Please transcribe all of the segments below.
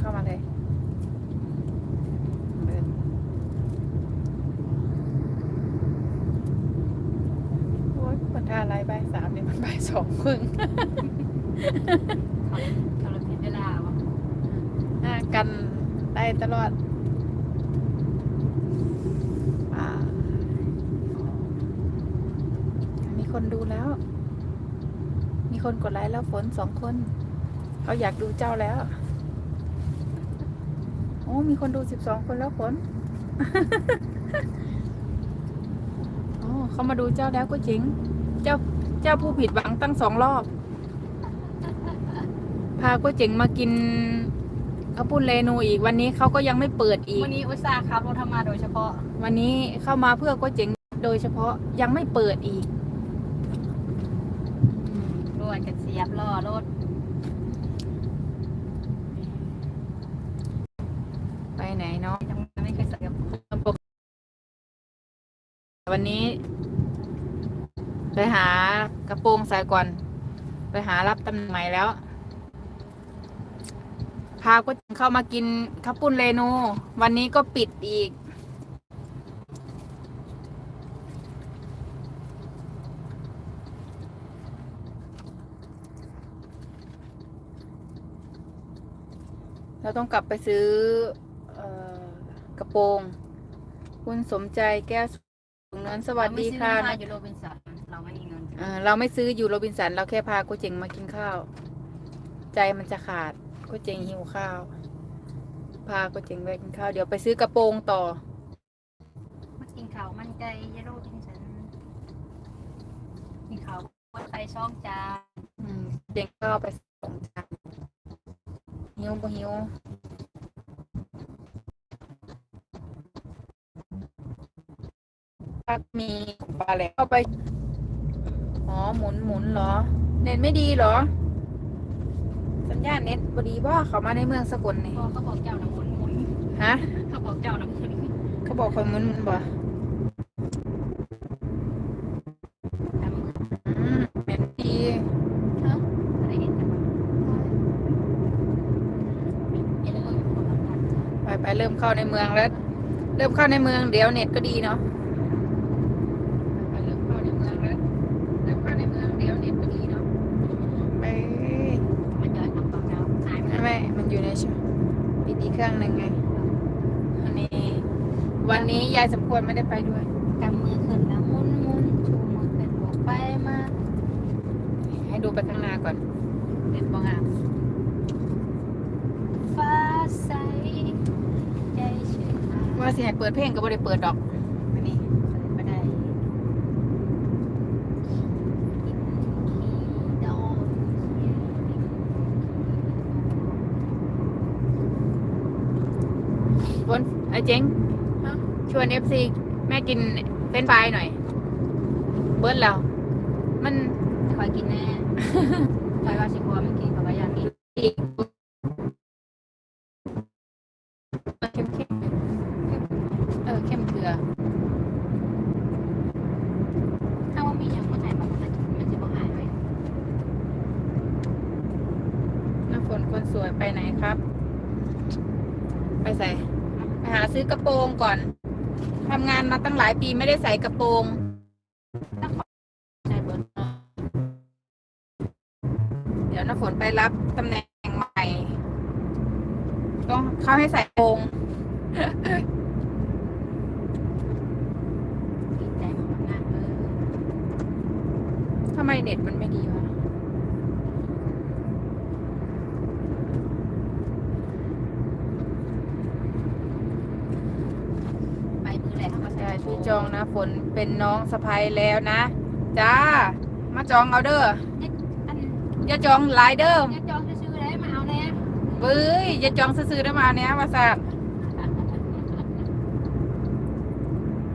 เข้ามาเลยเดินโอ้ยคนท่าอะไรบ่ายสามเนี่ยมันบ่ายสองครึ่งเขาเราผิดเวลาวะห้ากันได้ตลอดอ่ามีคนดูแล้ว มีคนกดไลค์แล้วฝนสองคน เขาอยากดูเจ้าแล้ว โอ้มีคนดูสิบสองคนแล้วฝนโอ้เขามาดูเจ้าแล้วก็จริง เจ้าเจ้าผู้ผิดหวังตั้งสองรอบ พาก็เจ๋งมากินข้าวปุ้นเรนูอีกวันนี้เขาก็ยังไม่เปิดอีก วันนี้อุตส่าห์ขับรถทำมาโดยเฉพาะ วันนี้เข้ามาเพื่อก็เจ๋งโดยเฉพาะยังไม่เปิดอีกรวดกันเสียบล่อรถ ไหนเนาะยังไม่เคยใส่กับวันนี้ ไปหากระโปรงใส่ก่อน ไปหารับตำแหน่งใหม่แล้ว พาก็เข้ามากินข้าวปุ้นเรนู วันนี้ก็ปิดอีกเราต้องกลับไปซื้อ กระโปรง คุณสมใจแก้วสูงเนินสวัสดีค่ะเราไม่ซื้ออยู่โรบินสันเราไม่มีเงินเอ่อเราไม่ซื้ออยู่โรบินสัน เราแค่พาโกเจงมากินข้าว ใจมันจะขาดโกเจงหิวข้าว พาโกเจงไปกินข้าว เดี๋ยวไปซื้อกระโปรงต่อ มากินข้าวมันใจเยโรบินสันกินข้าววัดไปช่องจานอืมเจงก็เอาไปสองจานหิวบ่หิวถ้า มีปลาแหลกเข้าไป อ๋อ หมุนหมุนเหรอ เน็ตไม่ดีเหรอ สัญญาณเน็ตบดีบ่เขามาในเมืองสกลนี่พอเขาบอกเจ้าน้ำมุนมุนฮะ เขาบอกเจ้าน้ำมุนเขาบอกคอยหมุนหมุนบ่น้ำมุนอืมเน็ตดีเฮ้ยอะไรเห็นจังเอ็นเลยคนละพันไปไปเริ่มเข้าในเมืองแล้ว เริ่มเข้าในเมืองเดี๋ยวเน็ตก็ดีเนาะไปเริ่มเข้าในเมืองแล้วเริ่มเข้าในเมืองเดี๋ยวเน็ตก็ดีเนาะไป มันย้อนกลับต่อแล้วหายไป ไม่ แล้ว ไม่มันอยู่ในช่อง ปิดอีกเครื่องหนึ่งไงอันนี้ วันนี้ยายสมควรไม่ได้ไปด้วยกำมือขึ้นแล้วหมุนหมุนชูมือขึ้นบอกไปมาให้ดูไปข้างหน้าก่อนเน็ตบ่งามฟ้าใสใจชื่นบานว่าสิให้เปิดเพลงก็บ่ได้เปิดดอกอันนี้ เปิดมาได้กินขี้ดองเขียว วนไอ้เจ๊งชวนเอฟซีแม่กินเฟรนช์ฟรายหน่อย เบิร์ดแล้วมันคอยกินแน่คอยว่าสิกลัวไม่กินเขาว่าอยากกินอีกเข้มเข้มเออเข้มเกลือถ้าว่ามีอย่างคนไหนบอกว่ามันจะบอกหายไปน้ำฝนคนสวยไปไหนครับ ไปใส่ไป หาซื้อกระโปรงก่อนทำงานมาตั้งหลายปีไม่ได้ใส่กระโปรงเดี๋ยวน้ำฝนไปรับตำแหน่งใหม่ต้องเข้าให้ใส่กระโปรงทำไมเน็ตมันไม่ดีวะ ไปมือแหละเขาก็ใส่ ใช่พี่ จองนะ ฝนเป็นน้องสะพ้ยแล้วนะ จ้า มาจองเอาเด้ออันอย่าจองหลายเด้อจะจองจะซื้อได้มาเอาแน่เบ้ยอย่าจองซื้อๆได้อมาเนี้ยมาสัก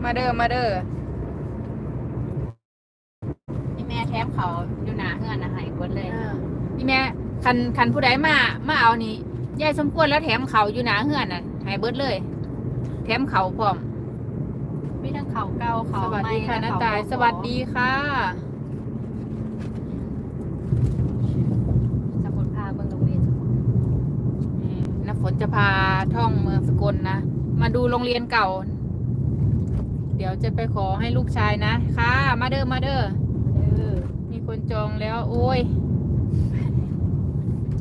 มาเด้อมาเด้อนี่แม่แถมเขาอยู่หนาเฮือนนะใหายคนเลยพี่แม่คันคันผู้ใดมามาเอานี่ยายสมควรแล้วแถมเขาอยู่หนาเฮือนน่ะให้เบิดเลย แถมเขาพร้อมมีทั้ง เขาเก่าเขาสวัสดีค่ะใหม่น้าและเขตายโกโก้สวัสดีค่ะสมุนพาเบิ่งโรงเรียนสมุนนี่น้าฝนพาท่องเมืองสกลนะ มาดูโรงเรียนเก่า เดี๋ยวจะไปขอให้ลูกชายนะ ค่ะ มาเด้อ มาเด้อเออมีคนจองแล้ว โอ้ย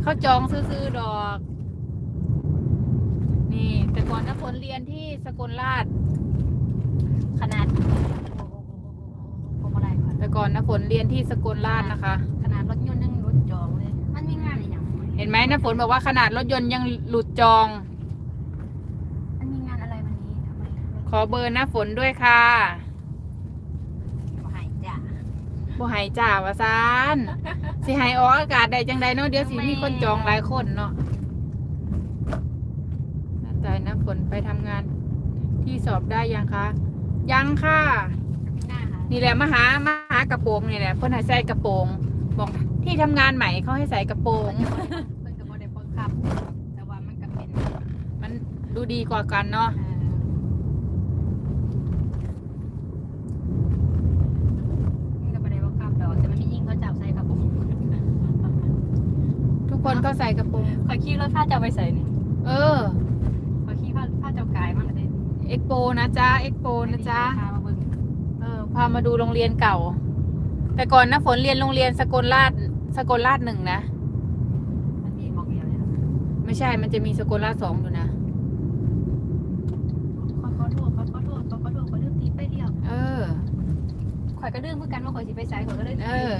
เขาจองซื้อๆดอก นี่ แต่ก่อนนะผลเรียนที่สกลราช ขนาดโอ้โหโอ้โหโอ้โหโอ้โหอะไรก่อนแต่ก่อนนะผลเรียนที่สกลราชนะคะ ขนาดรถยนต์ยังรถจองเลย มันมีงานอะไรอย่างเห็นไหมนะฝนบอกว่าขนาดรถยนต์ยังหลุดจอง มันมีงานอะไรวันนี้ทำไมรถขอเบอร์นะฝนด้วยค่ะบ่ใหายจ้ะบ่ใหายจ่าวะซานสิใหายออกอากาศได้จังใดเนาะเดี๋ยวสิมีคนจองหลายคนเนาะน่าใจนะฝนไปทำงานที่สอบได้ยังคะ ยังค่ะหน้าค่ะ นี่แหละมาหามาหากระโปรงนี่แหละเพิ่นให้ใส่กระโปรงบอกที่ทำงานใหม่เขาให้ใส่กระโปรงเพิ่นก็บ่ได้บังคับ แต่ว่ามันก็เป็นมันดูดีกว่ากันเนาะเอ่อมันก็บ่ได้บังคับดอกแต่มันมียิงเขาจับใส่กระโปรงทุกคนก็ใส่กระโปรงขอขี้รถผ้าจะเอาไปใส่นี่เออ ขอขี้ผ้าผ้าเจ้ากายมัน เลยเอ็กโปนะจ๊ะเอ็กโปนะจ๊ะพามาเบิ่งเออพามาดูโรงเรียนเก่า แต่ก่อนนะฝนเรียนโรงเรียนสกลราชสกลราชหนึ่งนะมันมีบอกเดียวเลยนะไม่ใช่มันจะมีสกลราชสองอยู่นะขอขอโทษขอขอโทษขอขอโทษขอลืมตีไปเดียวเออข่อยก็ลืมเหมือนกันว่าข่อยสิไปใส่ข่อยก็เลยเออ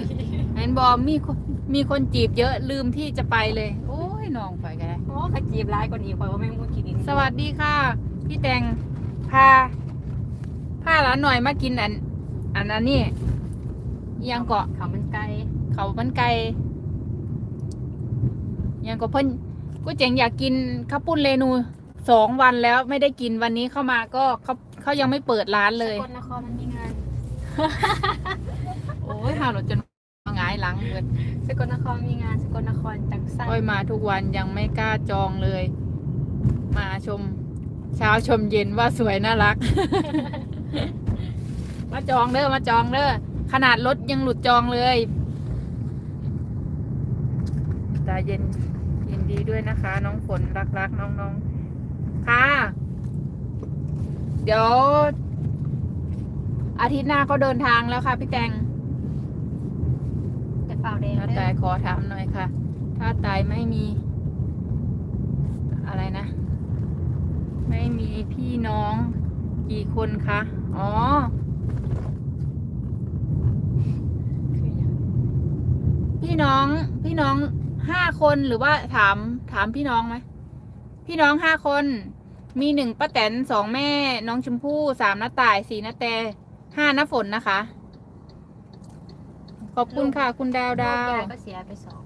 เห็นบอมีคนมีคนจีบเยอะลืมที่จะไปเลย โอ้ยน้องไปกันได้โอ้ข่อยจีบร้ายกว่านี้ข่อยว่าแม่งมูกินดินสวัสดีค่ะ พี่แตง พาพาหลานหน่อยมากินอัน อันนั้นนี่อิหยังเกาะเขามันไกลเขามันไก่อิหยังก็เพิ่นกูเจ๋งอยากกินข้าวปุ้นเรนูสองวันแล้วไม่ได้กินวันนี้เข้ามาก็เขาเขายังไม่เปิดร้านเลยสกลนครมันมีงาน โอ้ยหาหลดจนหงายหลังเบิดสกลนครมีงานสกลนครจังสันค่อยมาทุกวันยังไม่กล้าจองเลย มาชม เช้าชมเย็นว่าสวยน่ารัก มาจองเด้อมาจองเด้อขนาดรถยังหลุดจองเลยตาเย็นยินดีด้วยนะคะ น้องฝนรักรักๆน้องๆค่ะ เดี๋ยว อาทิตย์หน้าก็เดินทางแล้วค่ะ พี่แตงเป็นเปล่าแดงถ้าเด้ตายอขอถามหน่อยค่ะ ถ้าตายไม่มี อะไรนะ ไม่มีพี่น้องกี่คนคะ อ๋อพี่น้องพี่น้องห้าคนหรือว่าถามถามพี่น้องไหมพี่น้องห้าคน มีหนึ่งป้าแตนสองแม่ น้องชมพู่สามน้าต่ายสี่น้าแต่ห้าน้าฝนนะคะ ขอบคุณค่ะ คุณดาวดาวลูกก็เสียไปสอง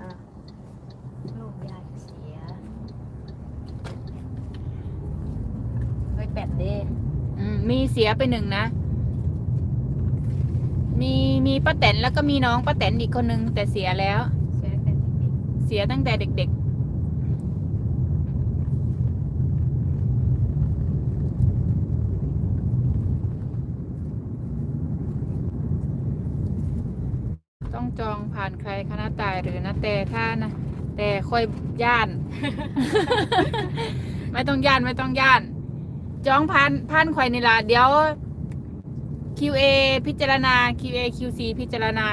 อ่าลูกยายก็เสียเฮ้ย แปดเด้อืมมีเสียไปหนึ่งนะ มีมีป้าแตนแล้วก็มีน้องป้าแตนอีกคนนึงแต่เสียแล้ว เสียแปดสิบปีเสียตั้งแต่เด็กๆ ต้องจองผ่านใครคณะตายหรือนะแต่ถ้านะแต่ค่อยย่าน ไม่ต้องย่านไม่ต้องย่าน จองผ่านผ่านข่อยนี่ล่ะเดี๋ยว QA พิจารณา QA QC พิจารณา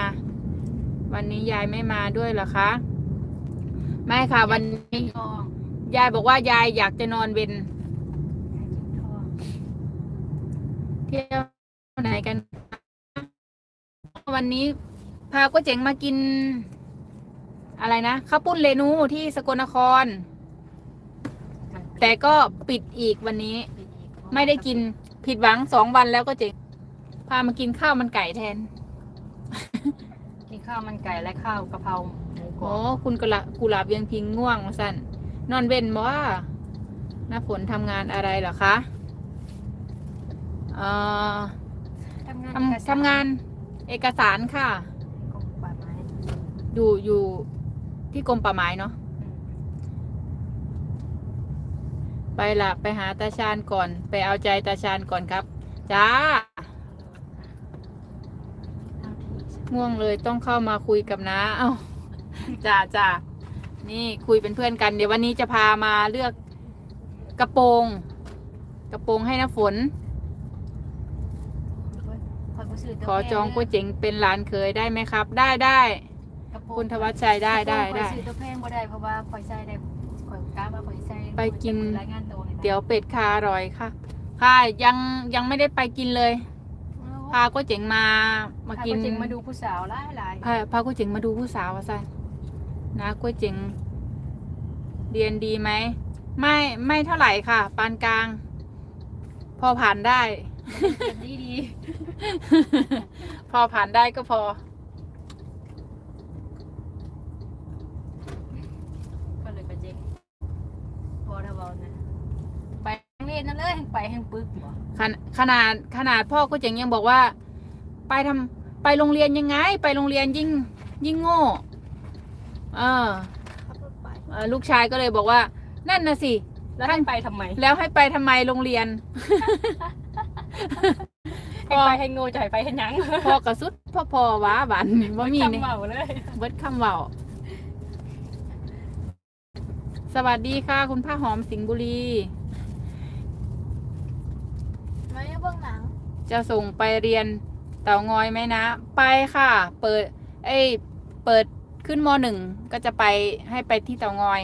วันนี้ยายไม่มาด้วยเหรอคะ ไม่ค่ะ วันนี้ทองยายบอกว่ายายอยากจะนอนเวนทองเที่ยวไหนกัน วันนี้พาก๋วยเจ๋งมากิน อะไรนะข้าวปุ้นเรนูที่สกลนคร แต่ก็ปิดอีกวันนี้ ไม่ได้กินผิดหวังสองวันแล้วก็เจ๋งพามากินข้าวมันไก่แทน กินข้าวมันไก่และข้าวกะเพราหมูกรโอ้อบคุณกุหลาบกุหลาบยังพิงง่วงมาสั่นนอนเว้นบ่ว่าน้าฝนทำงานอะไรเหรอคะเอ่อทำงานทำทำงานเอกสารค่ะกรมป่าไม้อยู่อยู่ที่กรมป่าไม้เนาะ อืม ไปละไปหาตาชาญก่อน ไปเอาใจตาชาญก่อนครับ จ้าเอาที่ง่วงเลยต้องเข้ามาคุยกับน้าเอ้าจ้าจ้านี่คุยเป็นเพื่อนกัน เดี๋ยววันนี้จะพามาเลือกกระโปรง กระโปรงให้น้ำฝนคอยบ่ซื้อตัวขอจองแพก๋วยเจ๋งเป็นร้านเคยได้ไหมครับ ได้ได้กระโปรงคุณธวัชชัยได้ได้คได้อยซื้อตัวแพงบ่ได้เพราะว่าคอยใส่ได้คอยกล้าว่าคอยใส่ ไปกินรายงานตัวนี่นะเตี๋ยวเป็ดค่ะอร่อยค่ะ ค่ะยังยังไม่ได้ไปกินเลยพาก๋วยเจ๋งมามากินพก๋วยเจ๋งมาดูผู้สาวหลายหลายพาพาก๋วยเจ๋งมาดูผู้สาวว่าซั่นนะก๋วยเจ๋งเรียนดีไหมไม่ไม่เท่าไหร่ค่ะ ปานกลาง พอผ่านได้เรียนดีดีพอผ่านได้ก็พอ ก็เลยกระเจ๋งบอทบอลนะ ไปเรียนนั่นเลยไปแห่งปึกบ่ขนขนาดขนาดพ่อก็เจ๋งยังบอกว่า ไปทำไปโรงเรียนยังไง ไปโรงเรียนยิ่งยิ่งโง่เออขับรถไปเอ่อลูกชายก็เลยบอกว่า นั่นน่ะสิ แล้วให้ไปทำไมแล้วให้ไปทำไมโรงเรียน ให้ไปให้โง่จะให้ไปให้หยังพ่อกระสุดพ่อพอหว้าบันว่ามีคำนี่เบาเลย เบิดคำเว่าสวัสดีค่ะ คุณผ้าหอมสิงห์บุรี ไม่เบื้องหลัง จะส่งไปเรียนเต่างอยไหมนะ ไปค่ะ เปิด เอ้ยเปิดขึ้นมหนึ่งก็จะไปให้ไปที่เต่างอย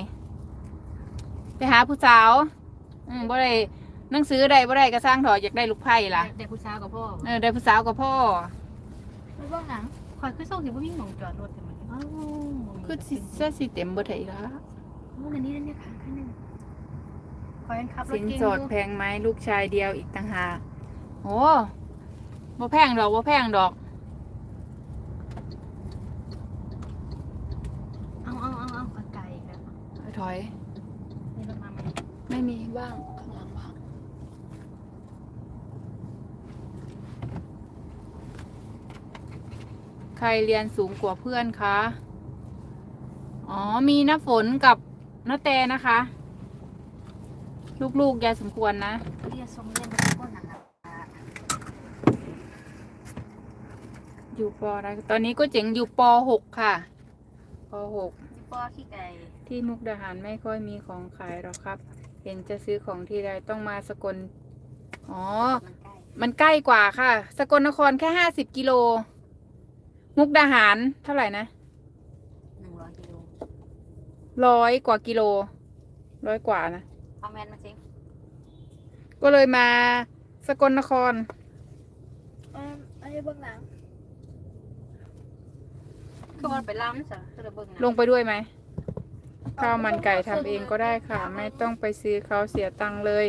ไปหาผู้สาว อืมบ่ได้หนังสือใดบ่ได้ก็สร้างถออยากได้ลูกไผ่ล่ะเด็กผู้สาวกับพ่อเออได้ผู้สาวกับพ่อไม่เบื้องหลังคอยขึ้นส่งสิบ่มีหมองจอดรถแต่มันอ้าวคือสิเสื้อสีเต็มเบ่ไถละโอ้นั่นนี่นั่นนี่ค่ะ ข้างหนึงคอยขับรถสินเก่งสออดยู่แพงไหมลูกชายเดียวอีกต่างหากโอ้บ่แพงดอกบ่แพงดอก เอาเอาเอาเอาไกลอีกแล้วถอยนี่รถมาไหมไม่มีว่างข้างหลังว่างใครเรียนสูงกว่าเพื่อนคะ อ๋อ มีน้าฝนกับน้าแตนะคะ ลูกๆยายสมควรนะเรียนทรงเรียนทุกคนนะครับอยู่ปอะไรตอนนี้ก็เจ๋งอยู่ปหกค่ะปหกพี่ป้อขี้ไก่ที่มุกดาหารไม่ค่อยมีของขายหรอกครับ เห็นจะซื้อของที่ใดต้องมาสกลอ๋อมันใกล้มันใกล้กว่าค่ะ สกลนครแค่ห้าสิบกิโล มุกดาหารเท่าไหร่นะหนึ่งร้อยกิโลร้อยกว่ากิโลร้อยกว่านะ เอาแมนมาจริงก็เลยมาสกลนครเอออันนี้เบื้องหลังก็มันไปล้ำสิคือเบื้องหลังลงไปด้วยไหมข้าวมันไก่ทำเองก็ได้ค่ะ ไม่ต้องไปซื้อเขาเสียตังค์เลย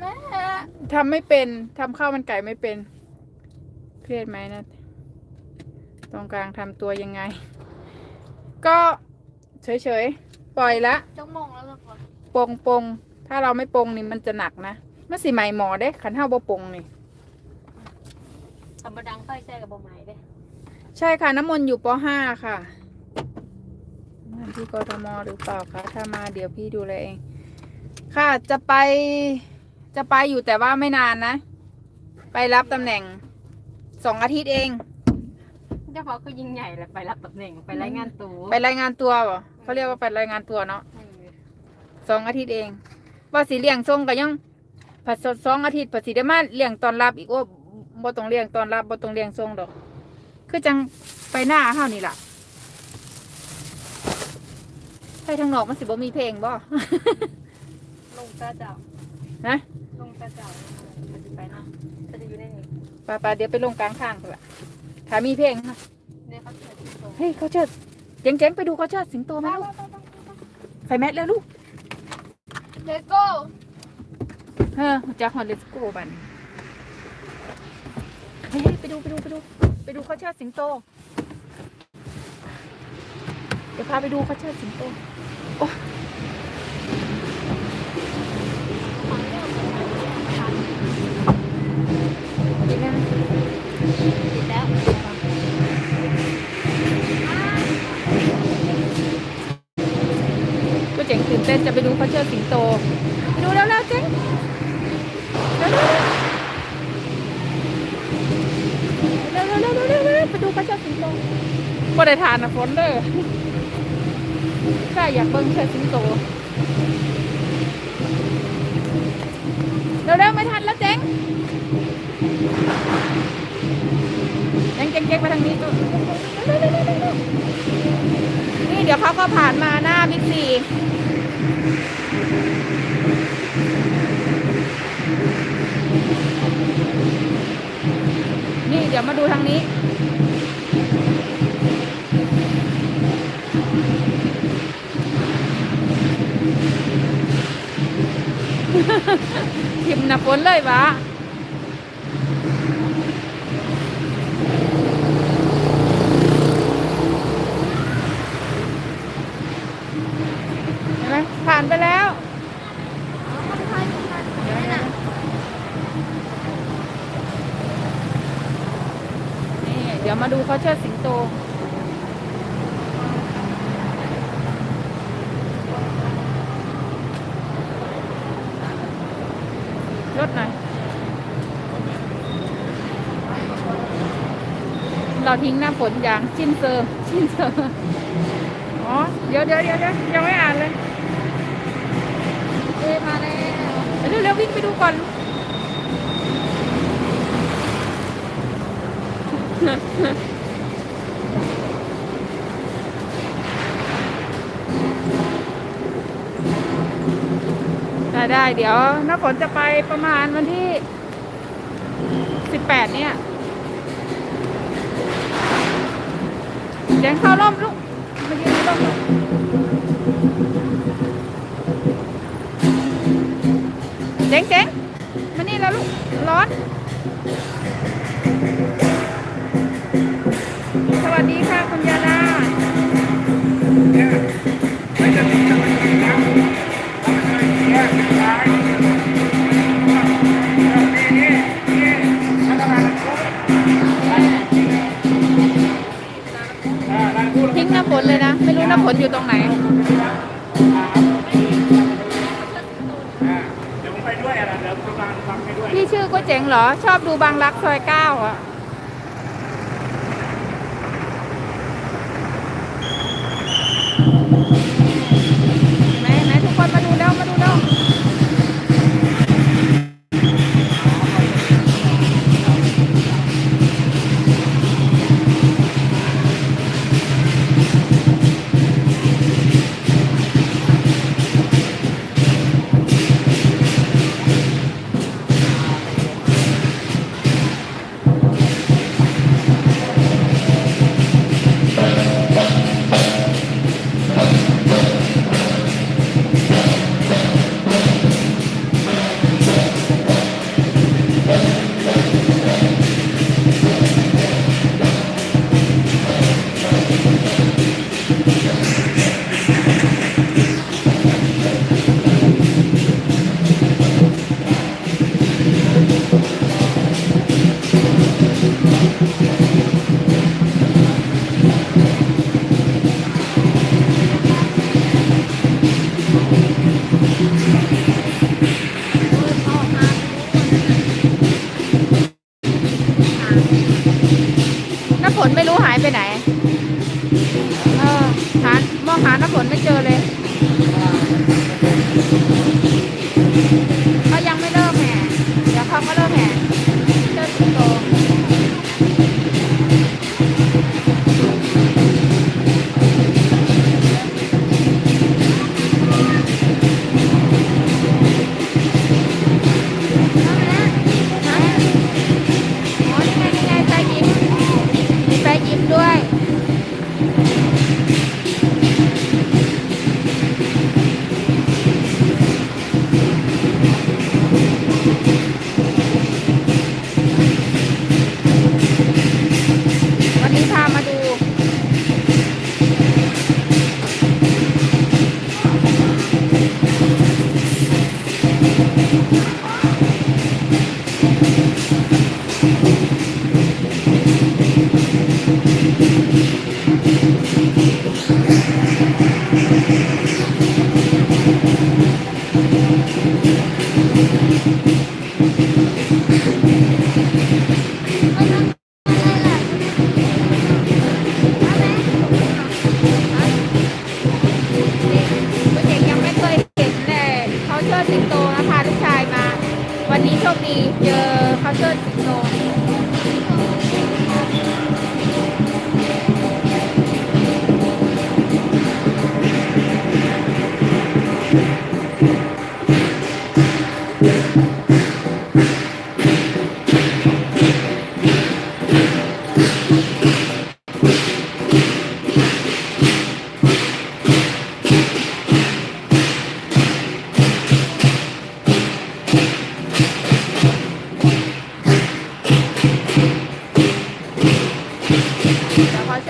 แม่ทำไม่เป็นทำข้าวมันไก่ไม่เป็น เครียดไหมนะ ตรงกลางทำตัวยังไง ก็เฉยๆ ปล่อยละจ้องมองแล้วก็ปงปงถ้าเราไม่ปงนี่มันจะหนักนะมันสิไหมหมอเด้ขันเท้าบ่ปงนี่ทำบดังไฟแช่กับบ่ไม้เด้ใช่ค่ะ น้ำมนต์อยู่ป .5 ค่ะมาที่กทมหรือเปล่าคะถ้ามาเดี๋ยวพี่ดูแลเอง ค่ะจะไปจะไปอยู่แต่ว่าไม่นานนะ ไปรับตำแหน่งสองอาทิตย์เอง เจ้าพ่อคือยิ่งใหญ่เลยไปรับตำแหน่งไปรายงานตัว ไปรายงานตัวเหรอ เขาเรียกว่าไปรายงานตัวเนาะเออสองอาทิตย์เอง ว่าสีเลี้ยงทรงก็ยังผัดสดสองอาทิตย์ผัดสีได้มาเลี้ยงตอนรับอีกว่าบ่ต้องเลี้ยงตอนรับบ่ต้องเลี้ยงทรงดอก คือจังไปหน้าเฮานี่ล่ะไปทางนอกมันสิบ่มีเพลงบ่ลงกระเจ้านะลงกระเจ้ามันจะไปเนาะจะอยู่ในนี้ปาปาเดี๋ยวไปลงกลางทางพุ่นล่ะถ้ามีเพลงนะเดี๋ยวเขาจะไปส่งเฮ้ยเขาเชิด เจ๋งๆไปดูเขาเชิดสิงโตไหมลูกใส่แมสแล้วลูกเลโก้เฮ้อจากฮอลเลสโกบันเฮ้ยไปดูไปดูไปดู ไปดูเขาเชิดสิงโต เดี๋ยวพาไปดูเขาเชิดสิงโต ต้นจะไปดูเขาเชิดสิงโตไปดูแล้วแล้วเจ๋งเร็วเร็วเร็วเร็วเร็วไปดูเขาเชิดสิงโตบ่ได้ทานนะฝนเด้อใช่อยากเบิ่งเชิดสิงโตเร็วๆไม่ทันแล้วเจ๊งเจ๊งเจ๊งเจ๊งมาทางนี้ตัวนี่เดี๋ยวเขาก็ผ่านมาหน้าบิ๊กซี นี่เดี๋ยวมาดูทางนี้ ทิมหนะฝนเลยวะเห็นไหมผ่านไปแล้ว นี่ เดี๋ยวมาดูเขาเชิดสิงโต รถหน่อย เราทิ้งหน้าฝนอย่างชิ้นเซอร์ชิ้นเซอร์อ๋อเดี๋ยวเดี๋ยวเดี๋ยวเดี๋ยวยังไม่อ่านเลยเอ้ยมาแล้วเร็วเร็ววิ่งไปดูก่อน ได้ได้เดี๋ยวน้าฝนจะไปประมาณวันที่สิบแปดเนี่ยเดี๋ยวเข้าร่มลูกมายืนร่มลูกเจ๋งเจ๋งมานี่แล้วลูก ร้อน วัสดีค่ะคุณยาดาทิ้งน้ำฝนเลยนะ ไม่รู้น้ำฝนอยู่ตรงไหนเดี๋ยวผมไปด้วยอะเดี๋ยวผมฟังฟังไปด้วยพี่ชื่อก็เจ๋งเหรอ ชอบดูบางรักซอยเก้าอะ น้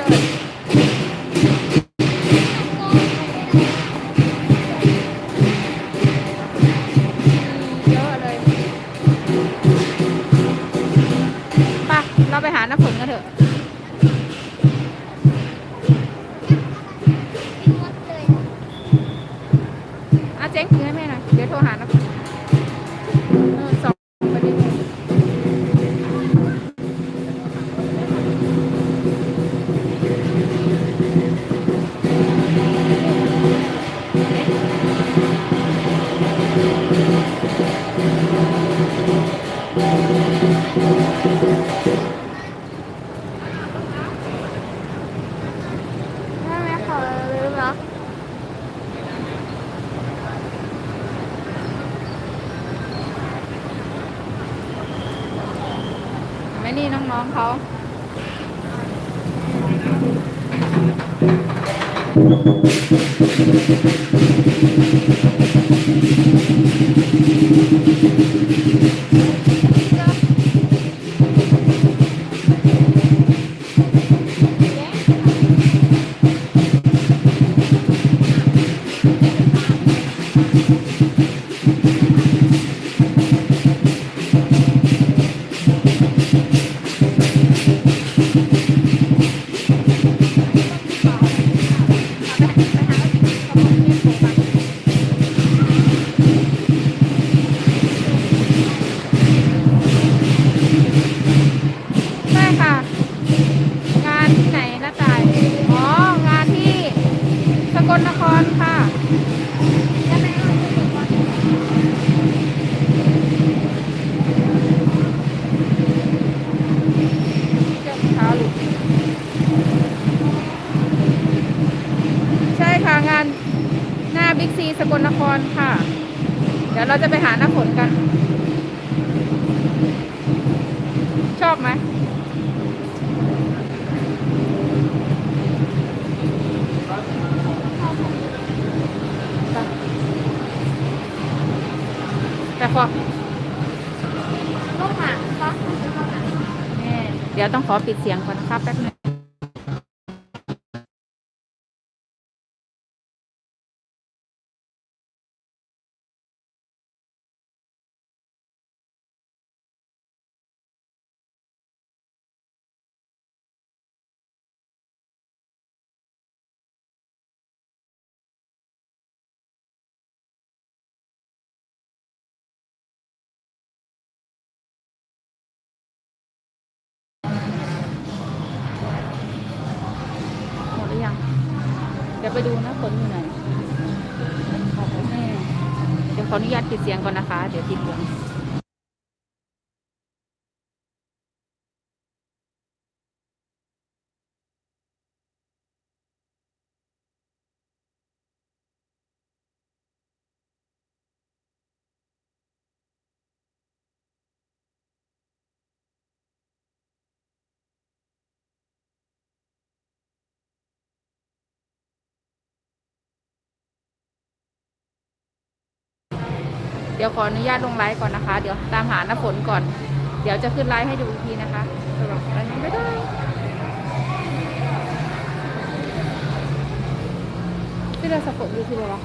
ขอ ไหม่ แต่พอลูกหมาเดี๋ยวต้องขอปิดเสียงก่อนนะครับแป๊บนึง ขออนุญาตปิดเสียงก่อนนะคะ เดี๋ยวติดเสียง ดี๋ยวขออนุญาตลงไลฟ์ก่อนนะคะ เดี๋ยวตามหาน้ำฝนก่อน เดี๋ยวจะขึ้นไลฟ์ให้ดูอีกทีนะคะสำหรับวันนี้ไม่ได้พี่เราสะกดดูที่ไหนวะ